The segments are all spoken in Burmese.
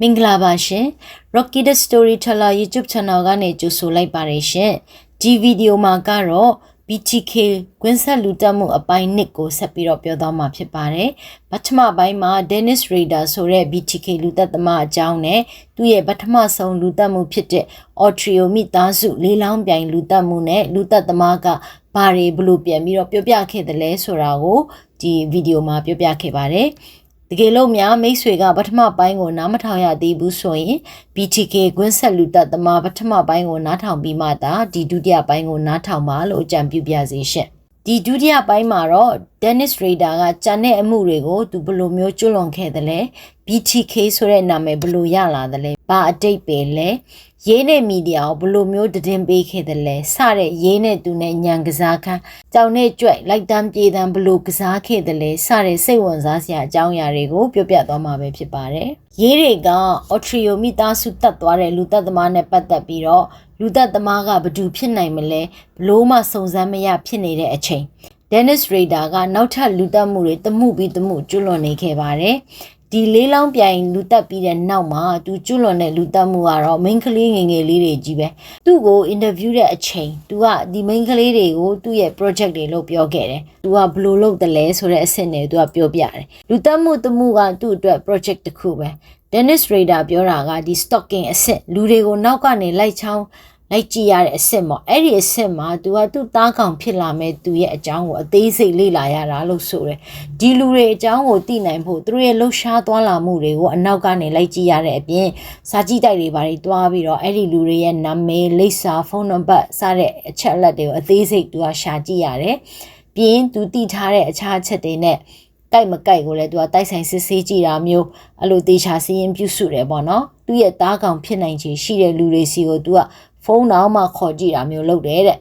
မင်္ဂလာပါရှင် Rocky the Storyteller YouTube Channel ကနေကြိုဆိုလိုက်ပါတယ်ရှင်ဒီဗီဒီယိုမှာကတော့ BTK ကွင်းဆက်လူတက်မှုအပိုင်း1ကိုဆက်ပြီးတော့ပြောသွားမှာဖြစ်ပါတယ်ပထမပိုင်းမှာ Dennis Rader ဆိုတဲ့ BTK လူတက်သမားအကြောင်းနဲ့သူ့ရဲ့ပထမဆုံးလူတက်မှုဖြစ်တဲ့ Autrio မိသားစုလေးလောင်းပြိုင်လူတက်မှုနဲ့လူတက်သမားကဘာတွေဘလို့ပြန်ပြီးတော့ပြောပြခဲ့တယ်လဲဆိုတာကိုဒီဗီဒီယိုမှာပြောပြခဲ့ပါတယ် တကယ်လို့များမိတ်ဆွေကပထမပိုင်းကိုနားမထောင်ရသေးဘူးဆိုရင် BTK ကွင်းဆက်လူတက်သမားပထမပိုင်းကိုနားထောင်ပြီးမှသာဒီဒုတိယပိုင်းကိုနားထောင်ပါလို့အကြံပြုပြစေရှင့်ဒီဒုတိယပိုင်းမှာတော့ Dennis Rader ကကြံတဲ့အမှုတွေကိုသူဘယ်လိုမျိုးကျွလွန်ခဲ့တယ်လဲ BTK ဆိုတဲ့နာမည်ဘယ်လိုရလာတယ်လဲဘာအတိတ်ပဲလဲ ရေးတဲ့မီဒီယာကိုဘယ်လိုမျိုးတည်င်းပေးခဲ့တယ်လဲစတဲ့ရေးနဲ့သူနဲ့ညံကစားခန်းကြောင်နဲ့ကြွက်လိုက်တန်းပြေတန်းဘယ်လိုကစားခဲ့တယ်လဲစတဲ့စိတ်ဝင်စားစရာအကြောင်းအရာတွေကိုပြောပြသွားမှာပဲဖြစ်ပါတယ်ရေးတွေကအော်ထရီယိုမိသားစုတက်သွားတဲ့လူသက်သမားနဲ့ပတ်သက်ပြီးတော့လူသက်သမားကဘသူဖြစ်နိုင်မလဲဘလို့မှစုံစမ်းမရဖြစ်နေတဲ့အချိန် Dennis Rader ကနောက်ထပ်လူတက်မှုတွေတမှုပြီးတမှုကျွလွန်နေခဲ့ပါတယ် ဒီလေးလောင်းပြိုင်လူတက်ပြီးတဲ့နောက်မှာသူကျွလွန်တဲ့လူတက်မှုကတော့ main ကလေးငယ်ငယ်လေးတွေကြီးပဲသူ့ကို interview တဲ့အချိန်သူကဒီ main ကလေးတွေကိုသူ့ရဲ့ project တွေလို့ပြောခဲ့တယ်သူကဘယ်လိုလုပ်တယ်လဲဆိုတဲ့အဆင့်တွေသူကပြောပြတယ်လူတက်မှုတမှုကသူ့အတွက် project တစ်ခုပဲ Dennis Rader ပြောတာကဒီ stalking အဆင့်လူတွေကိုနောက်ကနေလိုက်ချောင်း လိုက်ကြည့်ရတဲ့အဆင့်ပေါ့အဲ့ဒီအဆင့်မှာ तू ကသူ့သားကောင်ဖြစ်လာမဲ့သူရဲ့အကြောင်းကိုအသေးစိတ်လေ့လာရတာလို့ဆိုတယ်ဒီလူတွေအကြောင်းကိုသိနိုင်ဖို့သူတို့ရဲ့လှုပ်ရှားသွားလာမှုတွေကိုအနောက်ကနေလိုက်ကြည့်ရတဲ့အပြင်စာကြည့်တိုက်တွေပါတွေတွားပြီးတော့အဲ့ဒီလူတွေရဲ့နာမည်လိပ်စာဖုန်းနံပါတ်စတဲ့အချက်အလက်တွေကိုအသေးစိတ် तू ကရှာကြည့်ရတယ်ပြီးရင် तू တည်ထားတဲ့အခြားအချက်တွေနဲ့ကြိုက်မကြိုက်ကိုလည်းသူကတိုက်ဆိုင်စစ်ဆေးကြည့်တာမျိုးအဲ့လိုတေချာစီရင်ပြုစုတယ်ပေါ့နော်သူ့ရဲ့သားကောင်ဖြစ်နိုင်ခြေရှိတဲ့လူတွေစီကိုသူက ဖုန်းတော့မှခေါ်ကြည့်တာမျိုးလုပ်တယ်တဲ့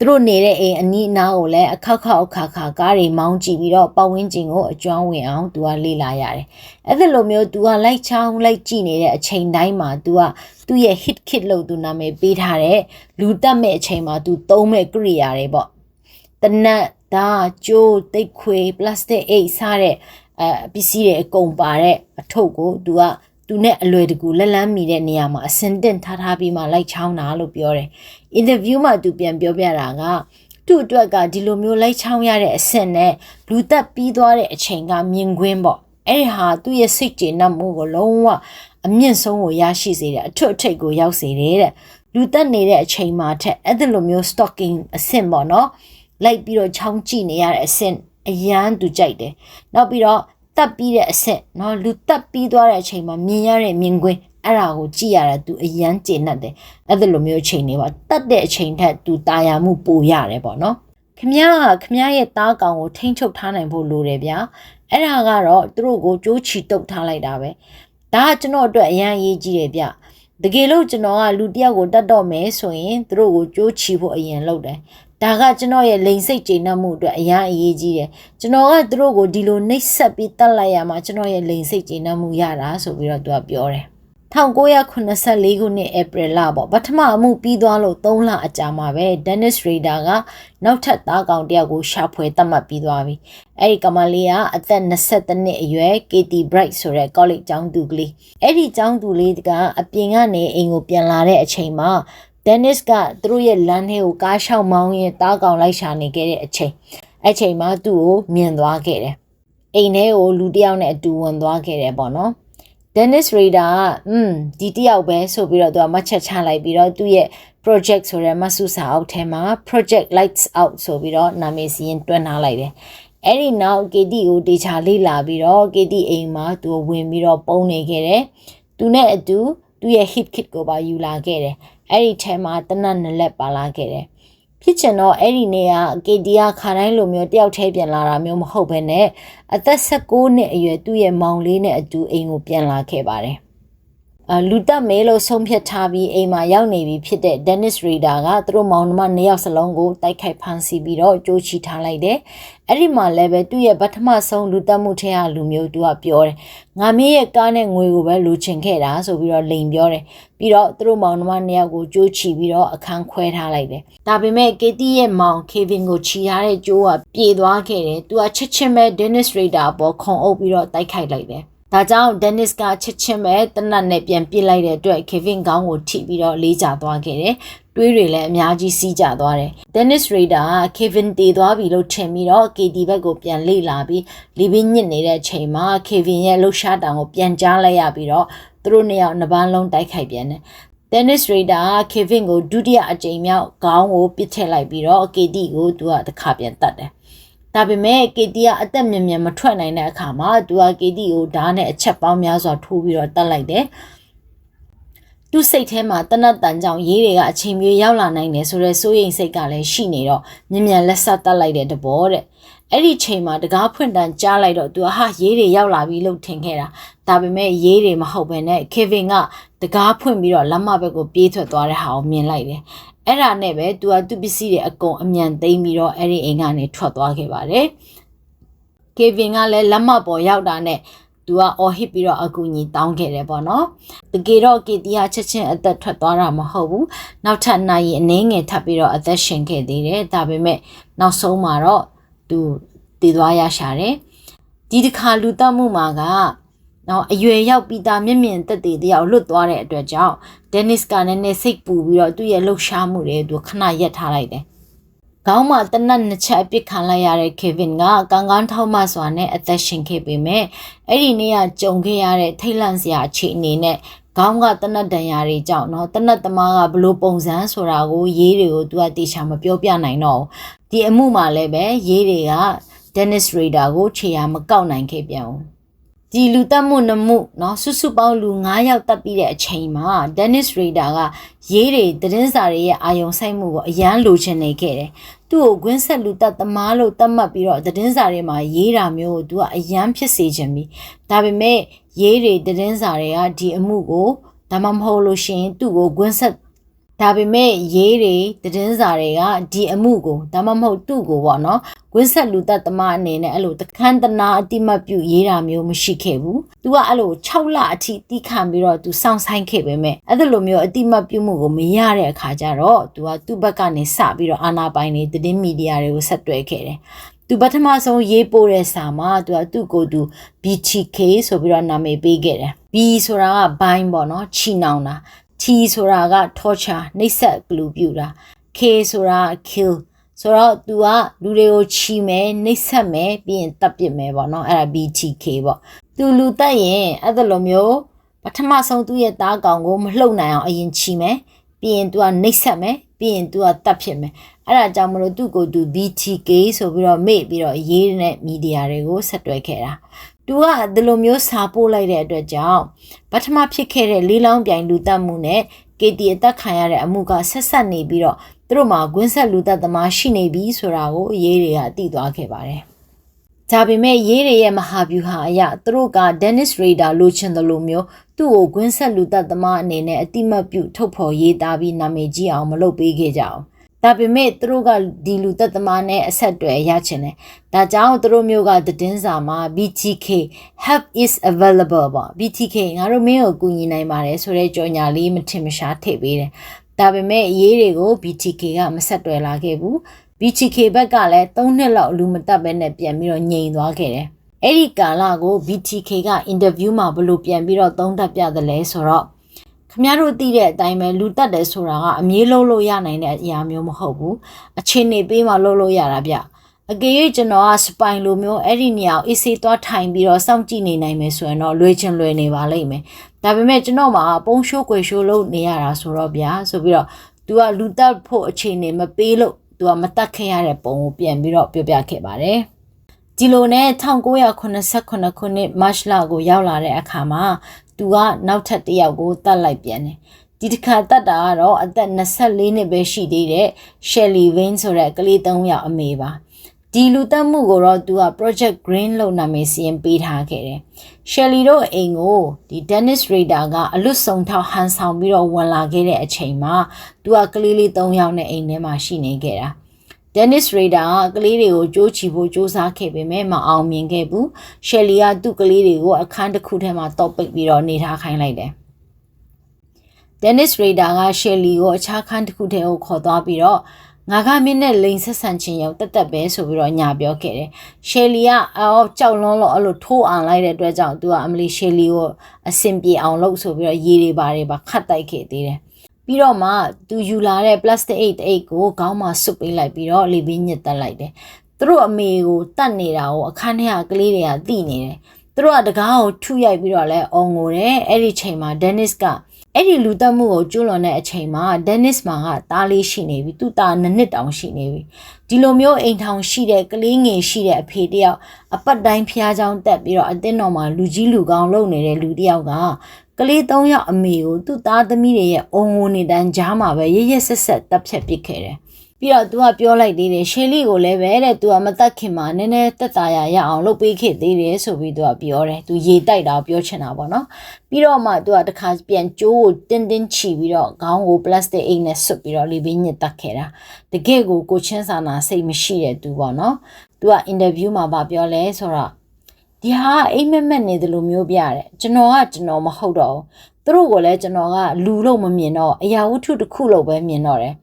သူတို့နေတဲ့အိမ်အနီးအနားကိုလည်းအခက်ခက်အခါခါကားတွေမောင်းကြည့်ပြီးတော့ပတ်ဝန်းကျင်ကိုအကျွမ်းဝင်အောင်သူကလေ့လာရတယ်။အဲ့ဒါလိုမျိုးသူကလိုက်ချောင်းလိုက်ကြည့်နေတဲ့အချိန်တိုင်းမှာသူကသူ့ရဲ့ hit kit လို့သူနာမည်ပေးထားတဲ့လူတက်မဲ့အချိန်မှာသူသုံးမဲ့ကိရိယာတွေပေါ့။တနတ်ဒါကျိုးတိတ်ခွေပလတ်စတစ်အိတ်စားတဲ့အဲပစ္စည်းတွေအကုန်ပါတဲ့အထုပ်ကိုသူက သူနဲ့အလွယ်တကူလက်လန်းမိတဲ့နေရာမှာအစင်တင်ထားထားပြီးမှလိုက်ချောင်းတာလို့ပြောတယ်။အင်တာဗျူးမှာသူပြန်ပြောပြတာကသူ့အတွက်ကဒီလိုမျိုးလိုက်ချောင်းရတဲ့အဆင့်နဲ့လူသက်ပြီးသွားတဲ့အချိန်ကမြင်ကွင်းပေါ့။အဲ့ဒီဟာသူ့ရဲ့စိတ်ကျေနပ်မှုကိုလုံးဝအမြင့်ဆုံးကိုရရှိစေတယ်အထွတ်အထိပ်ကိုရောက်စေတယ်တဲ့။လူသက်နေတဲ့အချိန်မှာထက်အဲ့ဒီလိုမျိုး stalking အဆင့်ပေါ့နော်။လိုက်ပြီးတော့ချောင်းကြည့်နေရတဲ့အဆင့်အရန်သူကြိုက်တယ်။နောက်ပြီးတော့ တက်ပြီးတဲ့အဆက်เนาะလူတက်ပြီးသွားတဲ့အချိန်မှာမြင်ရတဲ့မြင်ကွင်းအဲ့ဒါကိုကြည့်ရတာ तू အရန်ကျေနပ်တယ်အဲ့ဒါလိုမျိုးချိန်တွေပါတက်တဲ့အချိန်ထက် तू ตายာမှုပိုရတယ်ပေါ့เนาะခမရခမရရဲ့တားကောင်ကိုထိမ့်ချုပ်ထားနိုင်ဖို့လိုတယ်ဗျာအဲ့ဒါကတော့သူတို့ကိုကြိုးချီတုတ်ထားလိုက်တာပဲဒါကကျွန်တော်အတွက်အရန်အရေးကြီးတယ်ဗျတကယ်လို့ကျွန်တော်ကလူတစ်ယောက်ကိုတတ်တော့မယ်ဆိုရင်သူတို့ကိုကြိုးချီဖို့အရင်လုပ်တယ် ဒါကကျွန်တော်ရဲ့လိန်စိတ်ကျေနပ်မှုအတွက်အများအရေးကြီးတယ်ကျွန်တော်ကသူတို့ကိုဒီလိုနှိပ်စက်ပြီးတတ်လိုက်ရမှာကျွန်တော်ရဲ့လိန်စိတ်ကျေနပ်မှုရတာဆိုပြီးတော့သူကပြောတယ်1984ခုနှစ်ဧပြီလပေါ့ပထမအမှုပြီးသွားလို့3လအကြာမှာပဲ Dennis Rader ကနောက်ထပ်သားကောင်တယောက်ကိုရှာဖွေတတ်မှတ်ပြီးသွားပြီအဲ့ဒီကမလေးကအသက်22နှစ်အရွယ် Katie Bright ဆိုတဲ့ college ကျောင်းသူကလေးအဲ့ဒီကျောင်းသူလေးကအပြင်ကနေအိမ်ကိုပြန်လာတဲ့အချိန်မှာ Dennis ကသူတို့ရဲ့လမ်းထဲကိုကားလျှောက်မောင်းရင်တားကောင်လိုက်ရှာနေခဲ့တဲ့အချိန်အဲ့ချိန်မှာသူ့ကိုမြင်သွားခဲ့တယ်။အိမ်ထဲကိုလူတစ်ယောက်နဲ့အတူဝင်သွားခဲ့တယ်ပေါ့နော်။ Dennis Rader ကอืมဒီတစ်ယောက်ပဲဆိုပြီးတော့သူကမှတ်ချက်ချလိုက်ပြီးတော့သူ့ရဲ့ project ဆိုတဲ့မဆုစာအုပ်ထဲမှာ project lights out ဆိုပြီးတော့နာမည်စီရင်တွန်းထားလိုက်တယ်။အဲ့ဒီနောက် KT ကိုတေချာလေ့လာပြီးတော့ KT အိမ်မှာသူဝင်ပြီးတော့ပုံနေခဲ့တယ်။သူနဲ့အတူ သူ့ရဲ့ hit kit ကိုပါယူလာခဲ့တယ်အဲ့ဒီထဲမှာတနတ်နလက်ပါလာခဲ့တယ်ဖြစ်ချင်တော့အဲ့ဒီနေရာကေတီယာခါတိုင်းလိုမျိုးတယောက်တည်းပြန်လာတာမျိုးမဟုတ်ဘဲနဲ့အသက်16နှစ်အရွယ်သူ့ရဲ့မောင်လေးနဲ့အတူအိမ်ကိုပြန်လာခဲ့ပါတယ်အ လူတက်မဲလို့ဆုံးဖြတ်ထားပြီးအိမ်မှာရောက်နေပြီဖြစ်တဲ့ Dennis Rader ကသူတို့မောင်နှမနှစ်ယောက်စလုံးကိုတိုက်ခိုက်ဖမ်းဆီးပြီးတော့ကြိုးချီထားလိုက်တယ်။အဲ့ဒီမှာလည်းပဲသူ့ရဲ့ပထမဆုံးလူတက်မှုထဲကလူမျိုးသူကပြောတယ်။ငါမင်းရဲ့ကားနဲ့ငွေကိုပဲလိုချင်ခဲ့တာဆိုပြီးတော့လိန်ပြောတယ်။ပြီးတော့သူတို့မောင်နှမနှစ်ယောက်ကိုကြိုးချီပြီးတော့အခန်းခွဲထားလိုက်တယ်။ဒါပေမဲ့ Katie ရဲ့မောင် Kevin ကိုချီထားတဲ့ကြိုးကပြေသွားခဲ့တယ်။သူကချစ်ချင်းပဲ Dennis Rader ပေါ်ခုံအုပ်ပြီးတော့တိုက်ခိုက်လိုက်တယ်။ ဒါကြောင့် Dennis ကချစ်ချင်းပဲတနတ်နဲ့ပြန်ပစ်လိုက်တဲ့အတွက် Kevin ခေါင်းကိုထိပြီးတော့လေးကျသွားခဲ့တယ်။တွေးတွေလည်းအများကြီးစီးကျသွားတယ်။ Dennis Rader က Kevin တည်သွားပြီလို့ထင်ပြီးတော့ KD ဘက်ကိုပြန်လေ့လာပြီးလီဘင်းညစ်နေတဲ့အချိန်မှာ Kevin ရဲ့လှုပ်ရှားတောင်ကိုပြန်ကြားလိုက်ရပြီးတော့သူတို့နှစ်ယောက်နှစ်ပန်းလုံးတိုက်ခိုက်ပြန်တယ်။ Dennis Rader က Kevin ကိုဒုတိယအကြိမ်မြောက်ခေါင်းကိုပစ်ထည့်လိုက်ပြီးတော့ KD ကိုသူကတစ်ခါပြန်တတ်တယ်။ ဒါပေမဲ့ KT ကအသက်မြင်မြန်မထွက်နိုင်တဲ့အခါမှာသူက KT ကိုဓာတ်နဲ့အချက်ပေါင်းများစွာထိုးပြီးတော့တတ်လိုက်တယ်သူစိတ်ထဲမှာတနတ်တန်ကြောင့်ရေးတွေကအချိန်မြေရောက်လာနိုင်တယ်ဆိုတော့စိုးရိမ်စိတ်ကလည်းရှိနေတော့မြင်မြန်လက်ဆက်တက်လိုက်တဲ့တဘောတဲ့အဲ့ဒီချိန်မှာတကားဖွင့်တန်ကြားလိုက်တော့သူဟာရေးတွေရောက်လာပြီလို့ထင်ခဲ့တာဒါပေမဲ့ရေးတွေမဟုတ်ဘဲနဲ့ Kevin က တကားဖွင့်ပြီးတော့လက်မဘက်ကိုပြေးထွက်သွားတဲ့ဟာကိုမြင်လိုက်တယ်အဲ့ဒါနဲ့ပဲသူကသူ့ပစ္စည်းတွေအကုန်အမြန်သိမ်းပြီးတော့အဲ့ဒီအိမ်ကနေထွက်သွားခဲ့ပါတယ်။ Kevin ကလည်းလက်မပေါ်ရောက်တာနဲ့သူကအော်ဟစ်ပြီးတော့အကူအညီတောင်းခဲ့တယ်ပေါ့နော်။တကယ်တော့ကေတီယာချက်ချင်းအသက်ထွက်သွားတာမဟုတ်ဘူး။နောက်ထပ်နိုင်ရင်အနည်းငယ်ထပ်ပြီးတော့အသက်ရှင်ခဲ့သေးတယ်။ဒါပေမဲ့နောက်ဆုံးမှာတော့သူတည်သွားရရှာတယ်။ဒီတစ်ခါလူတက်မှုမှာက နော်အရွယ်ရောက်ပြီးသားမြင့်မြင့်တက်တည်တယောက်လွတ်သွားတဲ့အတွက်ကြောင့်ဒန်နစ်ကလည်းနဲ့စိတ်ပူပြီးတော့သူ့ရဲ့လှုပ်ရှားမှုတွေသူခဏရက်ထားလိုက်တယ်။ခေါင်းမှာတနတ်နှစ်ချက်အပစ်ခံလိုက်ရတဲ့ Kevin ကကန်းကန်းထောက်မှစွာနဲ့အသက်ရှင်ခဲ့ပေမဲ့အဲ့ဒီနေ့ကကြုံခဲ့ရတဲ့ထိတ်လန့်စရာအခြေအနေနဲ့ခေါင်းကတနတ်တန်ရာတွေကြောင့်နော်တနတ်သမားကဘလို့ပုံစံဆိုတာကိုရေးတွေကိုသူကတေချာမပြောပြနိုင်တော့ဒီအမှုမှာလည်းပဲရေးတွေက Dennis Rader ကိုခြေရာမကောက်နိုင်ခဲ့ပြန်ဘူး ဒီလူတက်မှုနမှုเนาะစုစုပေါင်းလူ9ယောက်တက်ပြီးတဲ့အချိန်မှာ Dennis Rader ကရေးတွေသတင်းစာတွေရဲ့အာယုံဆိုင်မှုကိုအရန်လိုချင်နေခဲ့တယ်။သူ့ကိုgwင်းဆက်လူတက်သမားလို့သတ်မှတ်ပြီးတော့သတင်းစာတွေမှာရေးတာမျိုးကိုသူကအရန်ဖြစ်စေချင်ပြီ။ဒါပေမဲ့ရေးတွေသတင်းစာတွေကဒီအမှုကိုဒါမှမဟုတ်လို့ရှိရင်သူ့ကိုgwင်းဆက် ဒါပေမဲ့ရေးတွေသတင်းစာတွေကဒီအမှုကိုဒါမှမဟုတ်သူ့ကိုပေါ့နော်ဝင်းဆက်လူသက်သမားအနေနဲ့အဲ့လိုတခန်းတနာအတိမတ်ပြုရေးတာမျိုးမရှိခဲ့ဘူး။ तू ကအဲ့လို6လအထိတီးခံပြီးတော့ तू စောင့်ဆိုင်ခဲ့ပေမဲ့အဲ့လိုမျိုးအတိမတ်ပြုမှုကိုမရတဲ့အခါကျတော့ तू ကသူ့ဘက်ကနေစပြီးတော့အာနာပိုင်နေသတင်းမီဒီယာတွေကိုဆက်တွဲခဲ့တယ်။သူပထမဆုံးရေးပို့တဲ့စာမှာသူကသူ့ကိုယ်သူ BTK ဆိုပြီးတော့နာမည်ပေးခဲ့တယ်။ B ဆိုတာကဘိုင်းပေါ့နော်ချီနှောင်တာ T ဆိုတာက torture နှိပ်စက်ကလူပြူတာ K ဆိုတာ kill ဆိုတော့ तू ကလူတွေကိုချီမယ်နှိပ်စက်မယ်ပြီးရင်တပ်ပစ်မယ်ပေါ့နော်အဲ့ဒါ BTK ပေါ့ तू လူတက်ရင်အဲ့ဒါလိုမျိုးပထမဆုံးသူ့ရဲ့သားကောင်ကိုမလှုပ်နိုင်အောင်အရင်ချီမယ်ပြီးရင် तू ကနှိပ်စက်မယ်ပြီးရင် तू ကတပ်ဖြစ်မယ်အဲ့ဒါကြောင့်မလို့သူ့ကို तू BTK ဆိုပြီးတော့မေ့ပြီးတော့ရေးတဲ့မီဒီယာတွေကိုဆက်တွဲခဲ့တာ သူကဒီလိုမျိုးစာပို့လိုက်တဲ့အတွက်ကြောင့်ပထမဖြစ်ခဲ့တဲ့လေးလောင်းပြိုင်လူတက်မှုနဲ့ KT အသက်ခံရတဲ့အမှုကဆက်ဆက်နေပြီးတော့သူတို့မှာကွင်းဆက်လူသက်သမားရှိနေပြီဆိုတာကိုရေးတွေကသိသွားခဲ့ပါတယ်။ဒါပေမဲ့ရေးတွေရဲ့မဟာဗျူဟာအရသူတို့က Dennis Rader လိုချင်တယ်လို့မျိုးသူ့ကိုကွင်းဆက်လူသက်သမားအနေနဲ့အတိမတ်ပြုထုတ်ဖော်ရေးသားပြီးနာမည်ကြီးအောင်မလုပ်ပေးခဲ့ကြအောင်။ ဒါပေမဲ့သူတို့ကဒီလူသက်သမားနဲ့အဆက်အသွယ်ရချင်တယ်။ဒါကြောင့်သူတို့မျိုးကသတင်းစာမှာ BTK help is available ပေါ့ BTK ငါတို့မင်းကိုကူညီနိုင်ပါတယ်ဆိုတဲ့ကြော်ညာလေးမထင်မရှားထည့်ပေးတယ်။ဒါပေမဲ့အရေးတွေကို BTK ကမဆက်တွယ်လာခဲ့ဘူး။ BTK ဘက်ကလည်း၃နှစ်လောက်လူမတက်ပဲနဲ့ပြန်ပြီးတော့ငြိမ်သွားခဲ့တယ်။အဲ့ဒီကာလကို BTK ကအင်တာဗျူးမှာဘလို့ပြန်ပြီးတော့သုံးသပ်ပြတယ်လဲဆိုတော့ ခမရတို့သိတဲ့အတိုင်းပဲလူတက်တယ်ဆိုတာကအမြဲလုံးလို့ရနိုင်တဲ့အရာမျိုးမဟုတ်ဘူးအချင်းနေပေးမှလုံးလို့ရတာဗျအကယ်၍ကျွန်တော်ကစပိုင်လိုမျိုးအဲ့ဒီနေရာကိုအေးဆေးသွားထိုင်ပြီးတော့စောင့်ကြည့်နေနိုင်မယ်ဆိုရင်တော့လွယ်ချင်လွယ်နေပါလိမ့်မယ်ဒါပေမဲ့ကျွန်တော်မှာပုံရှိုးကွယ်ရှိုးလုပ်နေရတာဆိုတော့ဗျာဆိုပြီးတော့ तू ကလူတက်ဖို့အခြေအနေမပေးလို့ तू ကမတက်ခဲ့ရတဲ့ပုံကိုပြန်ပြီးတော့ပြောပြခဲ့ပါတယ်ဒီလိုနဲ့1989ခုနှစ်မတ်လကိုရောက်လာတဲ့အခါမှာ သူကနောက်ထပ်တစ်ယောက်ကိုတတ်လိုက်ပြန်တယ်ဒီတစ်ခါတတ်တာကတော့အသက်24နှစ်ပဲရှိသေးတဲ့ Shelly Wayne ဆိုတဲ့ကလေး၃ယောက်အမေပါဒီလူတက်မှုကိုတော့သူက Project Green လို့နာမည်စီရင်ပေးထားခဲ့တယ်။ Shelly တို့အိမ်ကိုဒီ Dennis Rader ကအလွတ်ဆုံထောက်ဟန်ဆောင်ပြီးတော့ဝင်လာခဲ့တဲ့အချိန်မှာသူကကလေးလေး၃ယောက်နဲ့အိမ်ထဲမှာရှိနေခဲ့တာ။ Dennis Rader ကကလေးတွေကိုကြိုးချီဖို့စူးစမ်းခဲ့ပေမဲ့မအောင်မြင်ခဲ့ဘူး။ Shelly ကသူ့ကလေးတွေကိုအခန်းတစ်ခုထဲမှာတော့ပိတ်ပြီးတော့နေထားခိုင်းလိုက်တယ်။ Dennis Rader က Shelly ကိုအခြားခန်းတစ်ခုထဲကိုခေါ်သွားပြီးတော့ငါကမင်းနဲ့လိန်ဆက်ဆံချင်းရောက်တက်တက်ပဲဆိုပြီးတော့ညာပြောခဲ့တယ်ရှယ်လီကအော်ကြောက်လွန်းလို့အဲ့လိုထိုးအောင်လိုက်တဲ့အတွက်ကြောင့်သူကအမလီရှယ်လီကိုအဆင်ပြေအောင်လုပ်ဆိုပြီးတော့ရေတွေပါတယ်ပါခတ်တိုက်ခဲ့သေးတယ် ပြီးတော့မှသူယူလာတဲ့ plastic 8 8ကိုခေါင်းမှာစွပ်ပေးလိုက်ပြီးတော့လေပင်းညစ်တက်လိုက်တယ်သူတို့အမေကိုတတ်နေတာကိုအခန်းထဲကကလေးတွေကသိနေတယ်သူတို့ကတကားကိုထုရိုက်ပြီးတော့လဲအော်ငိုတယ်အဲ့ဒီချိန်မှာဒန်နစ်ကအဲ့ဒီလူတက်မှုကိုကျူးလွန်တဲ့အချိန်မှာဒန်နစ်မာကတားလေးရှိနေပြီသူ့သားနှစ်နှစ်တောင်ရှိနေပြီဒီလိုမျိုးအိမ်ထောင်ရှိတဲ့ကလေးငယ်ရှိတဲ့အဖေတယောက်အပတ်တိုင်းဖျားချောင်းတက်ပြီးတော့အတင်းတော်မှာလူကြီးလူကောင်းလုပ်နေတဲ့လူတယောက်က ကလေး၃ယောက်အမေကိုသူ့သားသမီးတွေရဲ့အုံငုံနေတန်းကြားမှာပဲရရဆက်ဆက်တပ်ဖြတ်ပစ်ခဲ့တယ်။ပြီးတော့သူကပြောလိုက်သေးတယ်ရှယ်လီကိုလည်းပဲတဲ့သူကမတက်ခင်မှာနည်းနည်းတက်တာရရအောင်လုပ်ပေးခဲ့သေးတယ်ဆိုပြီးသူကပြောတယ်။သူရေတိုက်တာပြောချင်တာပေါ့နော်။ပြီးတော့မှသူကတခါပြန်ကျိုးကိုတင်းတင်းချီပြီးတော့ခေါင်းကိုပလတ်စတစ်အိတ်နဲ့ဆွတ်ပြီးတော့လေပင်းညစ်တက်ခဲ့တာ။တကယ့်ကိုကိုချင်းစာနာစိတ်မရှိတဲ့သူပေါ့နော်။သူကအင်တာဗျူးမှာဗာပြောလဲဆိုတော့ ဒီဟာအိမ်မက်မက်နေတယ်လို့မျိုးပြတယ်ကျွန်တော်ကကျွန်တော်မဟုတ်တော့ဘူးသူတို့ကိုလည်းကျွန်တော်ကလူလို့မမြင်တော့အရာဝတ္ထုတစ်ခုလို့ပဲမြင်တော့တယ်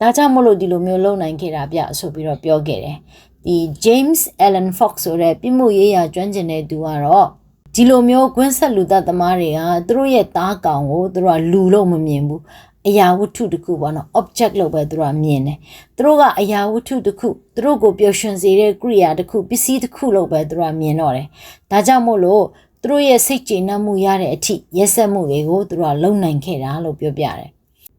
ဒါကြောင့်မို့လို့ဒီလိုမျိုးလုံနိုင်ခဲ့တာပြဆိုပြီးတော့ပြောခဲ့တယ်ဒီ James Allen Fox ဆိုတဲ့ပြမှုရေးရာကျွမ်းကျင်တဲ့သူကတော့ဒီလိုမျိုးကွင်းဆက်လူသက်သမားတွေကသူတို့ရဲ့သားကောင်ကိုသူတို့ကလူလို့မမြင်ဘူး အရာဝတ္ထုတစ်ခုပေါ့နော် object လို့ပဲသူတို့ကမြင်တယ်သူတို့ကအရာဝတ္ထုတစ်ခုသူတို့ကိုပျော်ရွှင်စေတဲ့ကိရိယာတစ်ခုပစ္စည်းတစ်ခုလို့ပဲသူတို့ကမြင်တော့တယ်ဒါကြောင့်မို့လို့သူတို့ရဲ့စိတ်ကျေနပ်မှုရတဲ့အထိရက်ဆက်မှုတွေကိုသူတို့ကလုံနိုင်ခဲ့တာလို့ပြောပြတယ်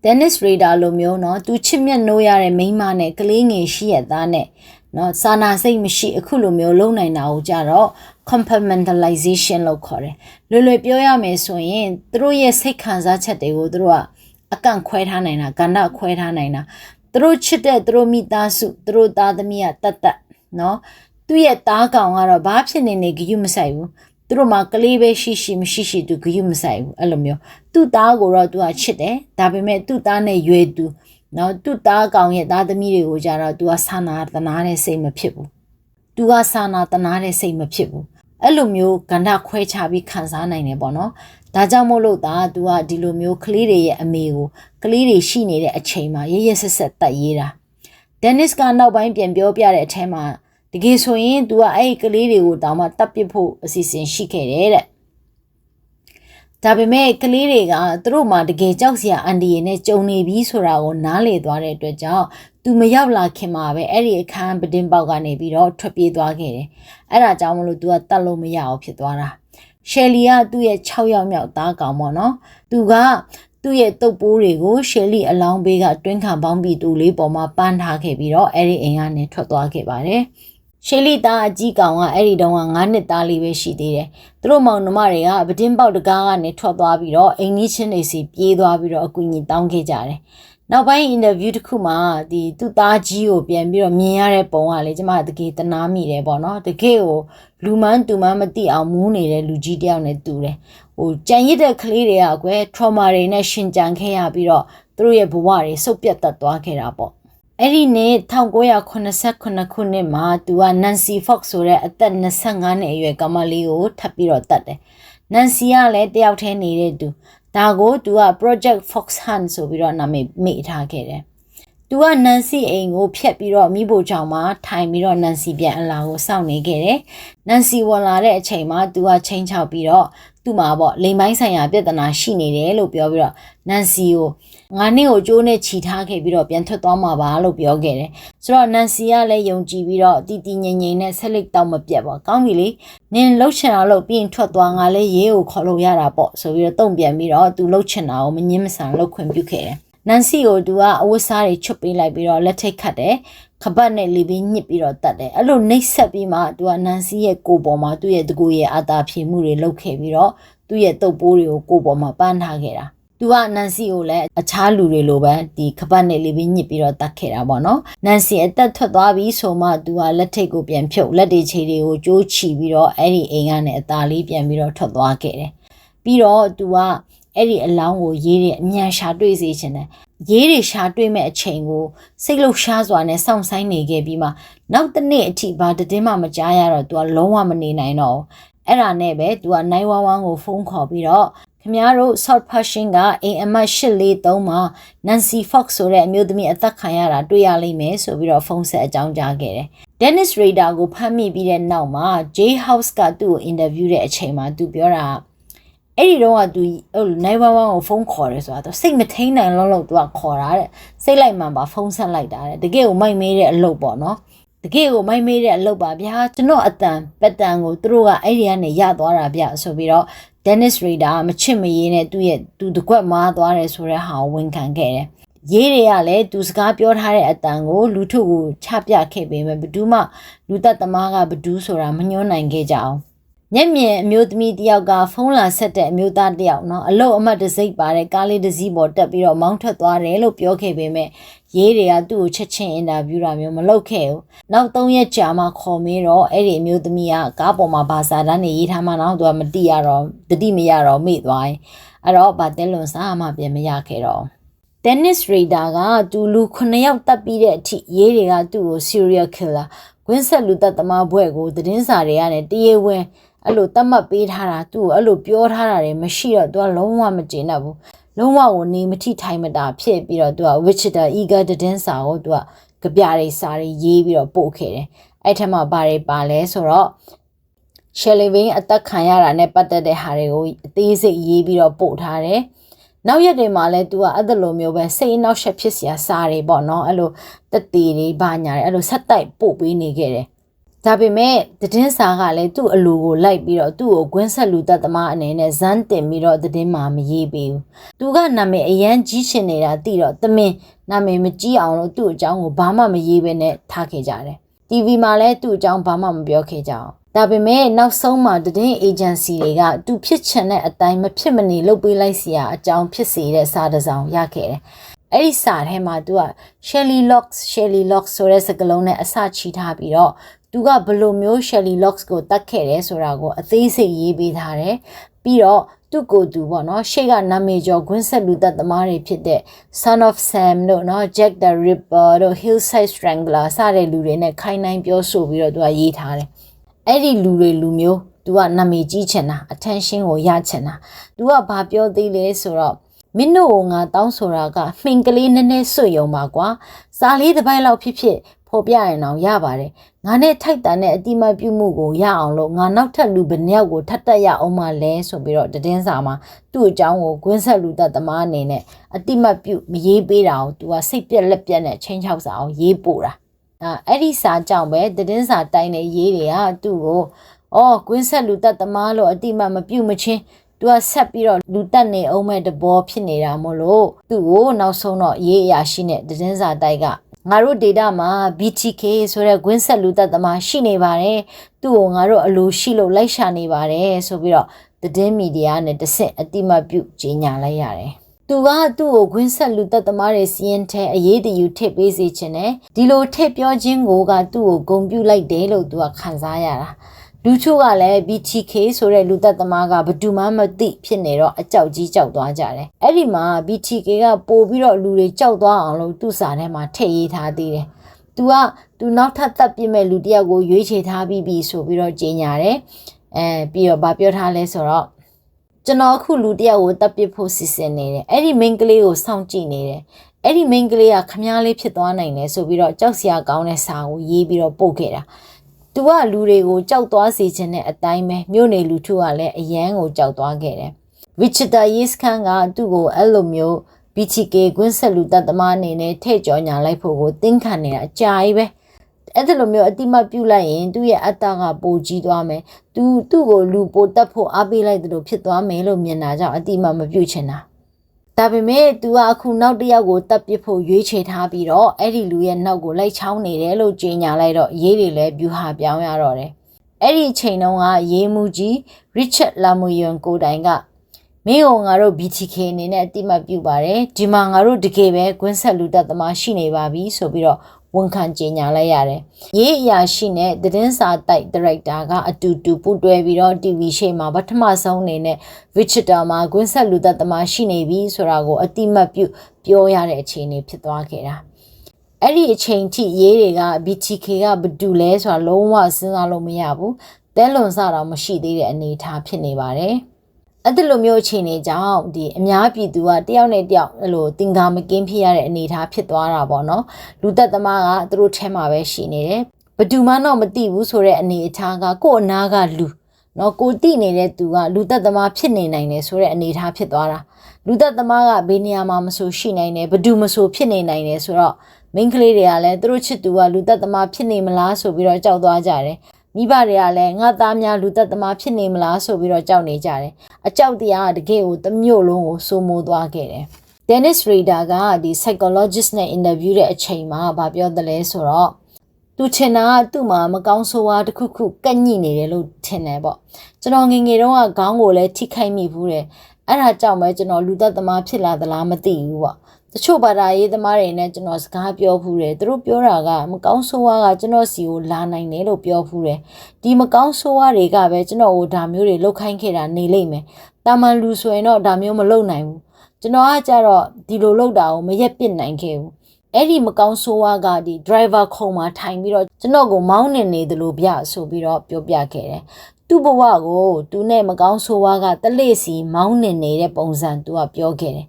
Dennis Rader လိုမျိုးเนาะသူချစ်မြတ်နိုးရတဲ့မိန်းမနဲ့ကလေးငယ်ရှိရသားနဲ့เนาะစာနာစိတ်မရှိအခုလိုမျိုးလုံနိုင်တာကိုကြတော့ compartmentalization လို့ခေါ်တယ်လွယ်လွယ်ပြောရမယ်ဆိုရင်သူတို့ရဲ့စိတ်ခံစားချက်တွေကိုသူတို့က အကန့်ခွဲထားနိုင်တာကဏ္ဍခွဲထားနိုင်တာသူတို့ချစ်တဲ့သူတို့မိသားစုသူတို့သားသမီးကတတ်တတ်နော်သူ့ရဲ့သားကောင်ကတော့ဘာဖြစ်နေနေဂယုမဆိုင်ဘူးသူတို့မှာကလေးပဲရှိရှိမရှိရှိသူဂယုမဆိုင်ဘူးအဲ့လိုမျိုးသူ့သားကိုတော့သူကချစ်တယ်ဒါပေမဲ့သူ့သားနဲ့ရွယ်သူနော်သူ့သားကောင်ရဲ့သားသမီးတွေကိုကြတော့သူကဆာနာတနာတဲ့စိတ်မဖြစ်ဘူးသူကဆာနာတနာတဲ့စိတ်မဖြစ်ဘူးအဲ့လိုမျိုးကန္ဓခွဲခြားပြီးခံစားနိုင်တယ်ပေါ့နော် ဒါကြောင့်မို့လို့ဒါ तू ကဒီလိုမျိုးကလေးတွေရဲ့အမေကိုကလေးတွေရှိနေတဲ့အချိန်မှာရရဆက်ဆက်တက်ရေးတာဒန်နစ်ကနောက်ပိုင်းပြန်ပြောပြတဲ့အထက်မှာတကယ်ဆိုရင် तू ကအဲ့ဒီကလေးတွေကိုတောင်မှတပ်ပစ်ဖို့အစီအစဉ်ရှိခဲ့တယ်တဲ့ဒါပေမဲ့ကလေးတွေကသူတို့မှတကယ်ကြောက်စရာအန်ဒီရဲ့နဲ့ကြုံနေပြီဆိုတာကိုနားလေသွားတဲ့အတွက်ကြောင့်သူမရောက်လာခင်မှာပဲအဲ့ဒီအခန်းပဒင်းပေါက်ကနေပြီးတော့ထွက်ပြေးသွားခဲ့တယ်။အဲ့ဒါကြောင့်မလို့သူကတတ်လို့မရအောင်ဖြစ်သွားတာ။ ရှယ်လီကသူ့ရဲ့6ယောက်မြောက်သားကောင်ပေါ့နော်။သူကသူ့ရဲ့တုပ်ပိုးတွေကိုရှယ်လီအလောင်းဘေးကတွင်းခံပေါင်းပြီးသူလေးပေါ်မှာပန်းထားခဲ့ပြီးတော့အဲ့ဒီအိမ်ကနေထွက်သွားခဲ့ပါတယ်။ရှေလီသားအကြီးကောင်ကအဲ့ဒီတုန်းက9နှစ်သားလေးပဲရှိသေးတယ်။သူတို့မောင်နှမတွေကပတင်းပေါက်တကားကနေထွက်သွားပြီးတော့အိမ်ကြီးချင်းတွေစီပြေးသွားပြီးတော့အကူကြီးတောင်းခဲ့ကြတယ်။ နောက်ပိုင်းအင်တာဗျူးတစ်ခုမှာဒီသူ့သားကြီးကိုပြန်ပြီးတော့မြင်ရတဲ့ပုံကလေကျမတကယ်တနာမိတယ်ပေါ့နော်။တကယ်ကိုလူမန်းတူမန်းမသိအောင်မူးနေတဲ့လူကြီးတယောက်နဲ့တူတယ်။ဟိုကြံရစ်တဲ့ကလေးတွေကကွယ် trauma တွေနဲ့ရှင်ကြံခဲ့ရပြီးတော့သူတို့ရဲ့ဘဝတွေစုပ်ပြတ်တတ်သွားခဲ့တာပေါ့အဲ့ဒီနေ့1989ခုနှစ်မှာသူက Nancy Fox ဆိုတဲ့အသက်25နှစ်အရွယ်ကမလေးကိုထပ်ပြီးတော့တတ်တယ်။ Nancy ကလည်းတယောက်တည်းနေတဲ့သူ။ ဒါကိုသူက Project Fox Hunt ဆိုပြီးတော့နာမည်မိထားခဲ့တယ်။သူက Nancy အိမ်ကိုဖျက်ပြီးတော့မိဖို့ကြောင့်မှထိုင်ပြီးတော့ Nancy ပြန်အလာကိုစောင့်နေခဲ့တယ်။ Nancy ဝင်လာတဲ့အချိန်မှာသူကချင်းချောက်ပြီးတော့သူ့မှာပေါ့လိမ်ပိုင်းဆိုင်ရာပြဿနာရှိနေတယ်လို့ပြောပြီးတော့ Nancy ကို ငါနေ့ကိုကြိုးနဲ့ခြိထားခဲ့ပြီးတော့ပြန်ထွက်သွားမှာပါလို့ပြောခဲ့တယ်ဆိုတော့နန်စီကလည်းယုံကြည်ပြီးတော့တီတီငိမ့်ငိမ့်နဲ့ဆက်လက်တောက်မပြတ်ပါကောင်းပြီလေနင်လှုပ်ချင်တာလို့ပြီးရင်ထွက်သွားငါလည်းရေးကိုခေါ်လို့ရတာပေါ့ဆိုပြီးတော့တုံ့ပြန်ပြီးတော့သူလှုပ်ချင်တာကိုမငင်းမဆန်လှုပ်ခွင့်ပြုခဲ့တယ်နန်စီကိုသူကအဝတ်စားတွေချွတ်ပေးလိုက်ပြီးတော့လက်ထိတ်ခတ်တယ်ခပတ်နဲ့လေပြီးညစ်ပြီးတော့တတ်တယ်အဲ့လိုနှိပ်ဆက်ပြီးမှသူကနန်စီရဲ့ကိုယ်ပေါ်မှာသူ့ရဲ့တကူရဲ့အာတာဖြေမှုတွေလုပ်ခဲ့ပြီးတော့သူ့ရဲ့တုပ်ပိုးတွေကိုကိုယ်ပေါ်မှာပန်းထားခဲ့တာ သူကနန်စီကိုလည်းအခြားလူတွေလိုပဲဒီခပတ်နဲ့လေးပြီးညစ်ပြီးတော့တတ်ခဲ့တာပေါ့နော်နန်စီအသက်ထွက်သွားပြီဆိုမှသူကလက်ထိတ်ကိုပြန်ဖြုတ်လက်တွေခြေတွေကိုကြိုးချီပြီးတော့အဲ့ဒီအိမ်ကနေအသာလေးပြန်ပြီးတော့ထွက်သွားခဲ့တယ်ပြီးတော့သူကအဲ့ဒီအလောင်းကိုရေးတဲ့အမြန်ရှာတွေ့စေချင်တယ်ရေးတွေရှာတွေ့မဲ့အချိန်ကိုစိတ်လှုပ်ရှားစွာနဲ့စောင့်ဆိုင်နေခဲ့ပြီးမှနောက်တစ်နေ့အထိဘာတည်င်းမှမကြားရတော့သူကလုံးဝမနေနိုင်တော့အဲ့ဒါနဲ့ပဲသူက911ကိုဖုန်းခေါ်ပြီးတော့ ခင်ဗျားတို့ South Pershing ကအိမ်အမတ်843မှာ Nancy Fox ဆိုတဲ့အမျိုးသမီးအသက်ခံရတာတွေ့ရလိမ့်မယ်ဆိုပြီးတော့ဖုန်းဆက်အကြောင်းကြားခဲ့တယ်။ Dennis Rader ကိုဖမ်းမိပြီးတဲ့နောက်မှာ J House ကသူ့ကိုအင်တာဗျူးတဲ့အချိန်မှာသူပြောတာအဲ့ဒီတော့ကသူဟို911ကိုဖုန်းခေါ်တယ်ဆိုတာသူစိတ်မထိန်နိုင်လုံးလုံးသူကခေါ်တာတဲ့စိတ်လိုက်မှန်ပါဖုန်းဆက်လိုက်တာတဲ့တကယ်ကိုမိုက်မေးတဲ့အလုပ်ပေါ့နော်တကယ်ကိုမိုက်မေးတဲ့အလုပ်ပါဗျာကျွန်တော်အတန်ပက်တန်ကိုသူတို့ကအဲ့ဒီကနေရသွားတာဗျဆိုပြီးတော့ Dennis Rader မချစ်မရေးနဲ့သူ့ရဲ့သူတကွက်မားသွားတယ်ဆိုတဲ့ဟာကိုဝန်ခံခဲ့တယ်ရေးတွေကလည်းသူစကားပြောထားတဲ့အတန်ကိုလူထုကိုချပြခဲ့ပေမဲ့ဘယ်သူမှလူသက်သမားကဘယ်သူဆိုတာမညှိုးနိုင်ခဲ့ကြအောင် မျက်မြင်အမျိုးသမီးတယောက်ကဖုန်းလာဆက်တဲ့အမျိုးသားတယောက်နော်အလုတ်အမတ်တစိမ့်ပါတဲ့ကားလေးတစ်စီးပေါ်တက်ပြီးတော့မောင်းထွက်သွားတယ်လို့ပြောခဲ့ပေမဲ့ရေးတွေကသူ့ကိုချက်ချင်းအင်တာဗျူးတာမျိုးမလုပ်ခဲ့ဘူးနောက်၃ရက်ကြာမှခေါ်မေးတော့အဲ့ဒီအမျိုးသမီးကကားပေါ်မှာဘာသာတန်းနေရေးထားမှတော့သူကမတိရတော့တတိမရတော့မေ့သွားရင်အဲ့တော့ဗာတဲလွန်စားမှပြန်မရခဲ့တော့ Dennis Rader ကသူလူ9ယောက်တပ်ပြီးတဲ့အထိရေးတွေကသူ့ကို serial killer ကွင်းဆက်လူသက်သမားဘွဲ့ကိုသတင်းစာတွေကနေတရေဝင် အဲ့လိုတတ်မှတ်ပေးထားတာသူ့ကိုအဲ့လိုပြောထားတာတွေမရှိတော့သူကလုံးဝမကျေနပ်ဘူးလုံးဝကိုနေမထိထိုင်မတာဖြစ်ပြီးတော့သူက Wichita Eagle သတင်းစာကိုသူကကြပြတွေစာတွေရေးပြီးတော့ပို့ခဲ့တယ်အဲ့ထက်မှဘာတွေပါလဲဆိုတော့ Shelley Wayne အသက်ခံရတာနဲ့ပတ်သက်တဲ့ဟာတွေကိုအသေးစိတ်ရေးပြီးတော့ပို့ထားတယ်နောက်ရက်တွေမှာလဲ तू ကအဲ့ဒါလိုမျိုးပဲစိတ်နောက်ရှက်ဖြစ်စရာစားတွေပေါ့နော်အဲ့လိုတက်တီတွေဘာညာတွေအဲ့လိုဆက်တိုက်ပို့ပေးနေခဲ့တယ် ဒါပေမဲ့သတင်းစာကလည်းသူ့အလိုကိုလိုက်ပြီးတော့သူ့ကိုကွင်းဆက်လူသက်သမားအနေနဲ့ဇန်းတင်ပြီးတော့သတင်းမှာမရေးပေးဘူး။သူကနာမည်အရန်ကြီးချင်နေတာသိတော့တမင်နာမည်မကြီးအောင်လို့သူ့အကြောင်းကိုဘာမှမရေးဘဲနဲ့ထားခဲ့ကြတယ်။ TV မှာလည်းသူ့အကြောင်းဘာမှမပြောခဲ့ကြအောင်။ဒါပေမဲ့နောက်ဆုံးမှာသတင်းအေဂျင်စီတွေကသူဖြစ်ချင်တဲ့အတိုင်းမဖြစ်မနေလုပ်ပေးလိုက်စီရအကြောင်းဖြစ်စေတဲ့စာတစ်စောင်ရခဲ့တယ်။အဲ့ဒီစာထဲမှာသူက Shelly Locks Shelly Locks ဆိုတဲ့စကားလုံးနဲ့အစချီထားပြီးတော့ သူကဘလို့မျိုး Shelly Locks ကိုတတ်ခဲ့တယ်ဆိုတာကိုအသေးစိတ်ရေးပေးထားတယ်ပြီးတော့သူ့ကိုယ်သူပေါ့နော်ရှေ့ကနာမည်ကျော်ဂွင်းဆက်လူသက်သမားတွေဖြစ်တဲ့ Son of Sam တို့နော် Jack the Ripper တို့ Hillside Strangler စတဲ့လူတွေနဲ့ခိုင်းနိုင်ပြောဆိုပြီးတော့သူကရေးထားတယ်အဲ့ဒီလူတွေလူမျိုး तू ကနာမည်ကြီးချင်တာ attention ကိုရချင်တာ तू ကဘာပြောသေးလဲဆိုတော့မင်းတို့ငါတောင်းဆိုတာကမှင်ကလေးနည်းနည်းစွတ်ယုံပါကွာစားလေးတစ်ပိုင်းလောက်ဖြစ်ဖြစ် ဖော်ပြရင်တော့ရပါတယ်ငါနဲ့ထိုက်တန်တဲ့အတိမတ်ပြုမှုကိုရအောင်လို့ငါနောက်ထပ်လူဘယ်နှယောက်ကိုထပ်တက်ရအောင်မလဲဆိုပြီးတော့တည်င်းစာမှာသူ့အကြောင်းကိုကွင်းဆက်လူသက်သမားအနေနဲ့အတိမတ်ပြုမရေးပေးတာကို तू ကစိတ်ပြက်လက်ပြက်နဲ့ချင်းချောက်စာအောင်ရေးပို့တာအဲအဲ့ဒီစာကြောင့်ပဲတည်င်းစာတိုင်းတဲ့ရေးတွေကသူ့ကိုအော်ကွင်းဆက်လူသက်သမားလို့အတိမတ်မပြုမချင်းသူကဆက်ပြီးတော့လူတက်နေအောင်မဲ့တဘောဖြစ်နေတာမို့လို့သူ့ကိုနောက်ဆုံးတော့ရေးအရာရှိတဲ့တည်င်းစာတိုက်က ငါတို့ data မှာ BTK ဆိုတဲ့ gwin ဆက်လူသက်သမားရှိနေပါတယ်သူ့ကိုငါတို့အလိုရှိလို့လိုက်ရှာနေပါတယ်ဆိုပြီးတော့သတင်းမီဒီယာနဲ့တဆင့်အတိမတ်ပြုကြေညာလိုက်ရတယ်သူကသူ့ကိုခွင်းဆက်လူသက်သမားတွေစီရင်ထဲအရေးတယူထစ်ပေးစီခြင်းနဲ့ဒီလိုထစ်ပြောခြင်းကိုကသူ့ကိုဂုံပြုလိုက်တယ်လို့သူကခံစားရတာ လူချို့ကလည်း BTK ဆိုတဲ့လူသက်သမားကဘသူမှမသိဖြစ်နေတော့အကြောက်ကြီးကြောက်သွားကြတယ်။အဲ့ဒီမှာ BTK ကပို့ပြီးတော့လူတွေကြောက်သွားအောင်လို့သူ့စာထဲမှာထည့်ရေးထားသေးတယ်။ तू က तू နောက်ထပ်တပ်ပြစ်မဲ့လူတယောက်ကိုရွေးချယ်ထားပြီးပြီဆိုပြီးတော့ကြေညာတယ်။အဲပြီးတော့ဗာပြောထားလဲဆိုတော့ကျွန်တော်အခုလူတယောက်ကိုတပ်ပစ်ဖို့စီစဉ်နေတယ်။အဲ့ဒီ main ကလေးကိုစောင့်ကြည့်နေတယ်။အဲ့ဒီ main ကလေးကခမားလေးဖြစ်သွားနိုင်တယ်ဆိုပြီးတော့ကြောက်စရာကောင်းတဲ့စာကိုရေးပြီးတော့ပို့ခဲ့တာ။ သူကလူတွေကိုကြောက်သွားစေခြင်းနဲ့အတိုင်းပဲမြို့နေလူထုကလည်းအယမ်းကိုကြောက်သွားခဲ့တယ်။ Wichita Yes Khan ကသူ့ကိုအဲ့လိုမျိုး BTK ကွင်းဆက်လူတတ်သမားအနေနဲ့ထဲ့ကြောညာလိုက်ဖို့ကိုတင်းခံနေတာအကြာကြီးပဲ။အဲ့ဒါလိုမျိုးအတိမတ်ပြုလိုက်ရင်သူ့ရဲ့အတ္တကပိုကြီးသွားမယ်။သူသူ့ကိုလူပိုတက်ဖို့အားပေးလိုက်တယ်လို့ဖြစ်သွားမယ်လို့မြင်တာကြောင့်အတိမတ်မပြုချင်တာ။ ဒါပေမဲ့ तू ကအခုနောက်တစ်ယောက်ကိုတပ်ပစ်ဖို့ရွေးချယ်ထားပြီးတော့အဲ့ဒီလူရဲ့နောက်ကိုလိုက်ချောင်းနေတယ်လို့ကြေညာလိုက်တော့ရေးတွေလည်းဗျူဟာပြောင်းရတော့တယ်အဲ့ဒီချိန်တုန်းကရေးမှုကြီး Richard Lamuyon ကိုတိုင်ကမင်းကငါတို့ BTK အနေနဲ့အတိမတ်ပြုပါတယ်ဒီမှာငါတို့တကယ်ပဲကွင်းဆက်လူတက်သမားရှိနေပါပြီဆိုပြီးတော့ ဝန်ခံကြေညာလိုက်ရတယ်။ရေးအရာရှိနဲ့သတင်းစာတိုက်ဒါရိုက်တာကအတူတူပူးတွဲပြီးတော့ TV ရှေ့မှာပထမဆုံးအနေနဲ့ Wichita မှာကွင်းဆက်လူသက်သမားရှိနေပြီဆိုတာကိုအတိမတ်ပြုပြောရတဲ့အခြေအနေဖြစ်သွားခဲ့တာ။အဲ့ဒီအချိန်ထိရေးတွေက BTK ကဘယ်သူလဲဆိုတာလုံးဝစဉ်းစားလို့မရဘူး။တဲလွန်စတော့မရှိသေးတဲ့အနေအထားဖြစ်နေပါတယ်။ အဲ့ဒီလိုမျိုးအခြေအနေကြောင့်ဒီအများပြည်သူကတယောက်နဲ့တယောက်အဲ့လိုတင်ကာမကင်းဖြစ်ရတဲ့အနေအထားဖြစ်သွားတာပေါ့နော်လူသက်သမားကသူတို့ထဲမှာပဲရှိနေတယ်ဘယ်သူမှတော့မသိဘူးဆိုတဲ့အနေအထားကကို့အနာကလူနော်ကိုတိနေတဲ့သူကလူသက်သမားဖြစ်နေနိုင်တယ်ဆိုတဲ့အနေအထားဖြစ်သွားတာလူသက်သမားကဘေးနေရာမှာမဆိုရှိနိုင်တယ်ဘယ်သူမဆိုဖြစ်နေနိုင်တယ်ဆိုတော့မိန်းကလေးတွေကလည်းသူတို့ချစ်သူကလူသက်သမားဖြစ်နေမလားဆိုပြီးတော့ကြောက်သွားကြတယ် မိဘတွေကလည်းငါသားများလူသက်သမားဖြစ်နေမလားဆိုပြီးတော့ကြောက်နေကြတယ်အကြောက်တရားကတကယ်ကိုတမျိုးလုံးကိုစိုးမိုးသွားခဲ့တယ် Dennis Rader ကဒီ psychologist နဲ့ interview တဲ့အချိန်မှာဗာပြောတယ်လဲဆိုတော့သူချင်တာကသူ့မှာမကောင်းဆိုးဝါးတစ်ခုခုကန့်ညိနေတယ်လို့ထင်တယ်ပေါ့ကျွန်တော်ငငယ်တုန်းကခေါင်းကိုလည်းထိခိုက်မိဘူးတယ်အဲ့ဒါကြောင့်ပဲကျွန်တော်လူသက်သမားဖြစ်လာသလားမသိဘူးပေါ့ တချို့ဘာသာရေးသမားတွေနဲ့ကျွန်တော်စကားပြောဖူးတယ်သူတို့ပြောတာကမကောင်းဆိုးဝါးကကျွန်တော်စီကိုလာနိုင်တယ်လို့ပြောဖူးတယ်ဒီမကောင်းဆိုးဝါးတွေကပဲကျွန်တော်ကိုဒါမျိုးတွေလုတ်ခိုင်းခဲ့တာနေလိမ့်မယ်တာမန်လူဆိုရင်တော့ဒါမျိုးမလုပ်နိုင်ဘူးကျွန်တော်ကကြတော့ဒီလိုလုပ်တာကိုမရက်ပစ်နိုင်ခဲ့ဘူးအဲ့ဒီမကောင်းဆိုးဝါးကဒီ driver ခုံမှာထိုင်ပြီးတော့ကျွန်တော်ကိုမောင်းနေနေတယ်လို့ပြဆိုပြီးတော့ပြောပြခဲ့တယ်သူ့ဘဝကိုသူနဲ့မကောင်းဆိုးဝါးကတလေစီမောင်းနေနေတဲ့ပုံစံသူကပြောခဲ့တယ်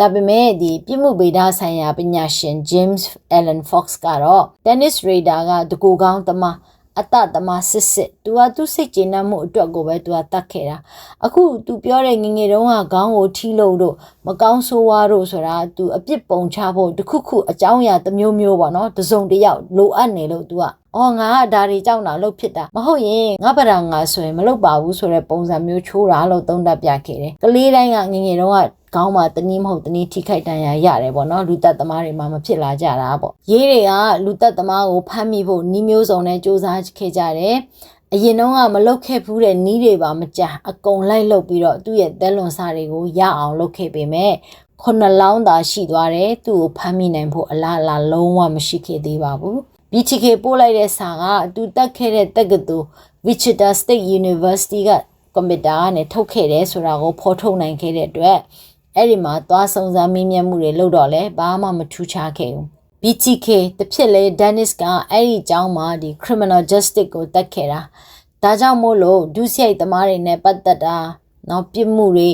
ဒါပေမဲ့ဒီပြစ်မှုဗေဒဆိုင်ရာပညာရှင် James Allen Fox ကတော့ Dennis Rader ကတကူကောင်းသမားအတတမစစ်စစ်။ तू ကသူ့စိတ်ကျေနပ်မှုအတွက်ကိုပဲ तू ကတတ်ခဲ့တာ။အခု तू ပြောတဲ့ငငယ်တုန်းကခေါင်းကိုထီးလို့တို့မကောင်းဆိုးဝါးတို့ဆိုတာ तू အပြစ်ပုံချဖို့တခုခုအကြောင်းအရာတစ်မျိုးမျိုးပေါ့နော်။တစုံတစ်ယောက်လိုအပ်နေလို့ तू ကအော်ငါကဒါတွေကြောက်တာလို့ဖြစ်တာမဟုတ်ရင်ငါဗရာငါဆိုရင်မလုပ်ပါဘူးဆိုတဲ့ပုံစံမျိုးချိုးတာလို့သုံးသပ်ပြခဲ့တယ်။ကလေးတိုင်းကငငယ်တုန်းက ခေါင်းမှာတနည်းမဟုတ်တနည်းထိခိုက်တန်ရာရတယ်ပေါ့နော်လူသက်သမားတွေမှာမဖြစ်လာကြတာပေါ့ရေးတွေကလူသက်သမားကိုဖမ်းမိဖို့နှီးမျိုးစုံနဲ့စူးစမ်းခဲ့ကြတယ်အရင်တော့ကမလုတ်ခဲ့ဘူးတဲ့နီးတွေပါမကြအကုန်လိုက်လုတ်ပြီးတော့သူ့ရဲ့သက်လွန်စားတွေကိုရအောင်လုပ်ခဲ့ပေမဲ့ခုနှစ်လောင်းသာရှိသွားတယ်သူ့ကိုဖမ်းမိနိုင်ဖို့အလားအလာလုံးဝမရှိခဲ့သေးပါဘူး BTK ပို့လိုက်တဲ့စာကသူတက်ခဲ့တဲ့တက္ကသိုလ် Wichita State University ကကွန်ပျူတာကနေထုတ်ခဲ့တယ်ဆိုတာကိုဖော်ထုတ်နိုင်ခဲ့တဲ့အတွက် အဲ့ဒီမှာသွားစုံစမ်းမေးမြန်းမှုတွေလုပ်တော့လဲဘာမှမထူးခြားခဲ့ဘူး BTK တဖြစ်လေ Dennis ကအဲ့ဒီအကြောင်းမှာဒီ criminal justice ကိုတက်ခဲ့တာဒါကြောင့်မို့လို့ဒုစရိုက်သမားတွေနဲ့ပတ်သက်တာနော်ပြစ်မှုတွေ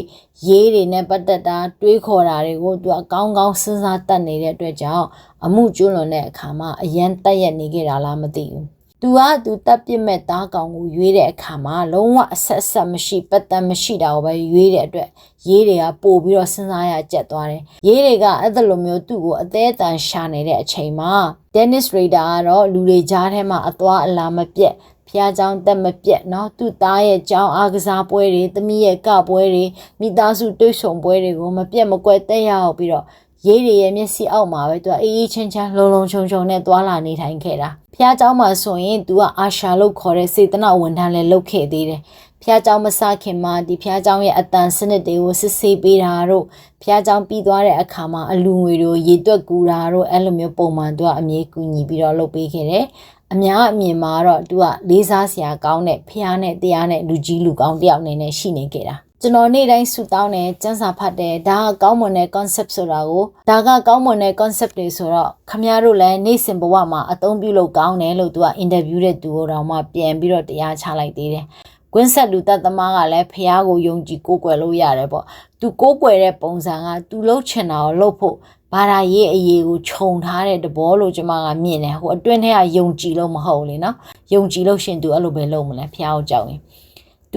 ရေးတွေနဲ့ပတ်သက်တာတွေးခေါ်တာတွေကိုသူအကောင်းကောင်းစဉ်းစားတတ်နေတဲ့အတွက်ကြောင့်အမှုကျွလွန်တဲ့အခါမှာအရန်တက်ရက်နေခဲ့တာလားမသိဘူး သူကသူတက်ပြစ်မဲ့သားကောင်ကိုရွေးတဲ့အခါမှာလုံးဝအဆက်ဆက်မရှိပတ်သက်မရှိတာကိုပဲရွေးတဲ့အတွက်ရေးတွေကပို့ပြီးတော့စဉ်းစားရကြက်သွားတယ်ရေးတွေကအဲ့ဒါလိုမျိုးသူ့ကိုအသေးအတန်ရှာနေတဲ့အချိန်မှာ Dennis Rader ကတော့လူတွေကြားထဲမှာအသွားအလာမပြတ်ဖျားเจ้าတက်မပြက်เนาะသူ့သားရဲ့เจ้าအားကစားပွဲတွေသမီးရဲ့ကပွဲတွေမိသားစုတွေ့ဆုံပွဲတွေကိုမပြတ်မကွက်တက်ရအောင်ပြီးတော့ ရေးတွေရဲ့မျက်စိအောက်မှာပဲသူကအေးအေးချမ်းချမ်းလုံလုံခြုံခြုံနဲ့သွာလာနေထိုင်ခဲ့တာဖះเจ้าမှာဆိုရင်သူကအာရှာလို့ခေါ်တဲ့စေတနာဝန်ထမ်းလည်းလုပ်ခဲ့သေးတယ်ဖះเจ้าမစခင်မှာဒီဖះเจ้าရဲ့အတန်စနစ်တွေကိုစစ်ဆေးပေးတာတို့ဖះเจ้าပြီးသွားတဲ့အခါမှာအလူငွေတို့ရေတွက်ကူတာတို့အဲ့လိုမျိုးပုံမှန်သူကအမြဲကူညီပြီးတော့လုပ်ပေးခဲ့တယ်အများအမြင်မှာတော့သူကလေးစားစရာကောင်းတဲ့ဖះနဲ့တရားနဲ့လူကြီးလူကောင်းတယောက်အနေနဲ့ရှိနေခဲ့တာ ကျွန်တော်နေ့တိုင်းဆူတောင်းတယ်စံစာဖတ်တယ်ဒါကကောင်းမွန်တဲ့ concept ဆိုတာကိုဒါကကောင်းမွန်တဲ့ concept တွေဆိုတော့ခမရတို့လည်းနေ့စဉ်ဘဝမှာအသုံးပြုလို့ကောင်းတယ်လို့သူက interview တဲ့သူတို့မှပြန်ပြီးတော့တရားချလိုက်သေးတယ်ကွင်းဆက်လူသက်သမားကလည်းဖះကိုယုံကြည်ကိုးကွယ်လို့ရတယ်ပေါ့သူကိုးကွယ်တဲ့ပုံစံကသူလှုပ်ချင်တာကိုလှုပ်ဖို့ဘာသာရေးအရေးကိုခြုံထားတဲ့တဘောလို့ကျွန်မကမြင်တယ်ဟိုအတွင်းထဲကယုံကြည်လို့မဟုတ်လေနော်ယုံကြည်လို့ရှင်သူအဲ့လိုပဲလုပ်မလဲဖះကိုကြောက်ရင်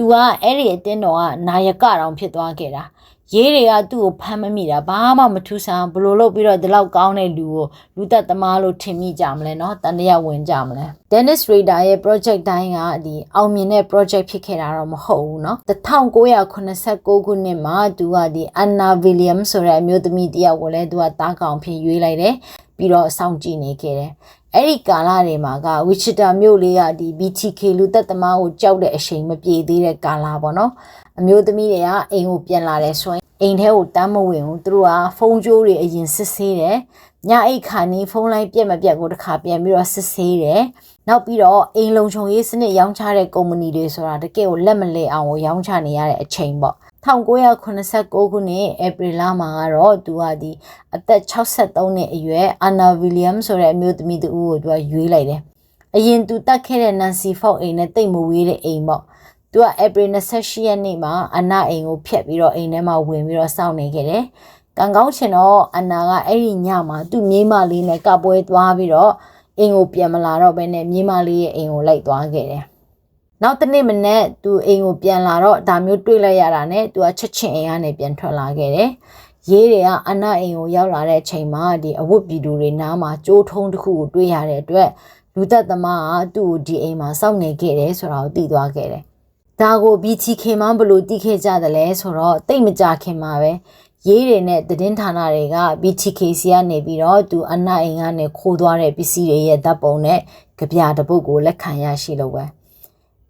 သူကအဲ့ဒီအတင်းတော်ကနာယကတောင်ဖြစ်သွားခဲ့တာရေးတွေကသူ့ကိုဖမ်းမမိတာဘာမှမထူးဆန်းဘလို့လို့ပြီးတော့ဒီလောက်ကောင်းတဲ့လူကိုလူသက်သမားလို့ထင်မိကြမလဲเนาะတန်တရားဝင်ကြမလဲ Dennis Rader ရဲ့ project တိုင်းကဒီအောင်မြင်တဲ့ project ဖြစ်ခဲ့တာတော့မဟုတ်ဘူးเนาะ1989ခုနှစ်မှာသူကဒီ Anna Williams ဆိုတဲ့အမျိုးသမီးတယောက်ကိုလည်းသူကတားကောင်ဖြစ်ရွေးလိုက်တယ်ပြီးတော့စောင့်ကြည့်နေခဲ့တယ် အဲ့ဒီကာလတွေမှာကဝီချီတာမြို့လေးကဒီ BTK လူသက်သမားကိုကြောက်တဲ့အချိန်မပြေသေးတဲ့ကာလပေါ့နော်အမျိုးသမီးတွေကအိမ်ကိုပြန်လာတယ်ဆိုရင်အိမ်ထဲကိုတမ်းမဝင်ဘူးသူတို့ကဖုန်းကြိုးတွေအရင်စစ်ဆေးတယ်ညအိတ်ခါနီးဖုန်းလိုင်းပြက်မပြက်ကိုတစ်ခါပြန်ပြီးတော့စစ်ဆေးတယ်နောက်ပြီးတော့အိမ်လုံခြုံရေးစနစ်ရောင်းချတဲ့ကုမ္ပဏီတွေဆိုတာတကယ်ကိုလက်မလဲအောင်ကိုရောင်းချနေရတဲ့အချိန်ပေါ့ 1989ခုနှစ်ဧပြီလမှာကတော့သူကဒီအသက်63နှစ်အရွယ်အာနာဝီလီယမ်ဆိုတဲ့အမျိုးသမီးတူကိုသူကရွေးလိုက်တယ်။အရင်သူတတ်ခဲ့တဲ့နန်စီဖောက်အိမ်နဲ့တိတ်မဝေးတဲ့အိမ်ပေါ့သူက April 28ရက်နေ့မှာအနာအိမ်ကိုဖျက်ပြီးတော့အိမ်ထဲမှာဝင်ပြီးတော့စောင့်နေခဲ့တယ်။ကံကောင်းချင်တော့အနာကအဲ့ဒီညမှာသူ့မြေးမလေးနဲ့ကပွဲသွားပြီးတော့အိမ်ကိုပြန်မလာတော့ဘဲနဲ့မြေးမလေးရဲ့အိမ်ကိုလိုက်သွားခဲ့တယ်။ နောက်တစ်နေ့မနေ့သူအိမ်ကိုပြန်လာတော့ဒါမျိုးတွေ့လိုက်ရတာနဲ့သူကချက်ချင်းအိမ်ကနေပြန်ထွက်လာခဲ့တယ်။ရေးတွေကအနာအိမ်ကိုရောက်လာတဲ့အချိန်မှာဒီအဝတ်ပြည်သူတွေနားမှာကြိုးထုံးတစ်ခုကိုတွေ့ရတဲ့အတွက်လူသက်သမားကသူ့ကိုဒီအိမ်မှာစောင့်နေခဲ့တယ်ဆိုတာကိုသိသွားခဲ့တယ်။ဒါကို BTK မှဘလို့သိခဲ့ကြတယ်လဲဆိုတော့တိတ်မကြခင်မှာပဲရေးတွေနဲ့သတင်းဌာနတွေက BTK စီကနေပြီးတော့သူအနာအိမ်ကနေခိုးသွားတဲ့ပစ္စည်းတွေရဲ့ဓာတ်ပုံနဲ့ကြပြတစ်ပုဒ်ကိုလက်ခံရရှိလို့ပဲ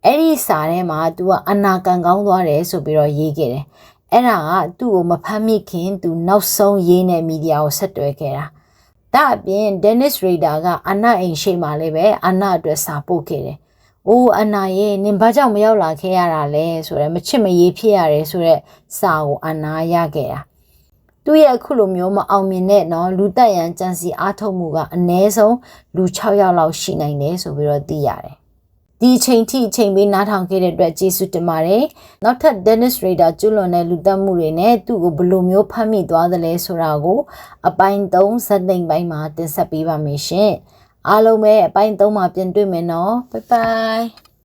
အဲ့ဒီစာထဲမှာ तू ကအနာကန်ကောင်းသွားတယ်ဆိုပြီးတော့ရေးခဲ့တယ်အဲ့ဒါကသူ့ကိုမဖမ်းမိခင်သူနောက်ဆုံးရေးတဲ့မီဒီယာကိုဆက်တွဲခဲ့တာဒါအပြင် Dennis Rader ကအနာအိမ်ရှိမှလည်းပဲအနာအတွက်စာပို့ခဲ့တယ်။အိုးအနာရဲ့နင်ဘာကြောင့်မရောက်လာခဲ့ရတာလဲဆိုတော့မချစ်မရေးဖြစ်ရတယ်ဆိုတော့စာကိုအနာရခဲ့တာ။သူ့ရဲ့အခုလိုမျိုးမအောင်မြင်တဲ့နော်လူတက်ရန်ကြံစီအားထုတ်မှုကအ ਨੇ ဆုံးလူ6ယောက်လောက်ရှိနိုင်တယ်ဆိုပြီးတော့သိရတယ်။ ဒီအချိန်ထိအချိန်ပေးနားထောင်ခဲ့တဲ့အတွက်ကျေးဇူးတင်ပါတယ်။နောက်ထပ် Dennis Rader ကျွလွန်တဲ့လူတက်မှုတွေနဲ့သူ့ကိုဘယ်လိုမျိုးဖမ်းမိသွားသလဲဆိုတာကိုအပိုင်း3ဇက်သိမ့်ပိုင်းမှာတင်ဆက်ပေးပါမယ်ရှင်။အားလုံးပဲအပိုင်း3မှာပြန်တွေ့မယ်နော်။ Bye bye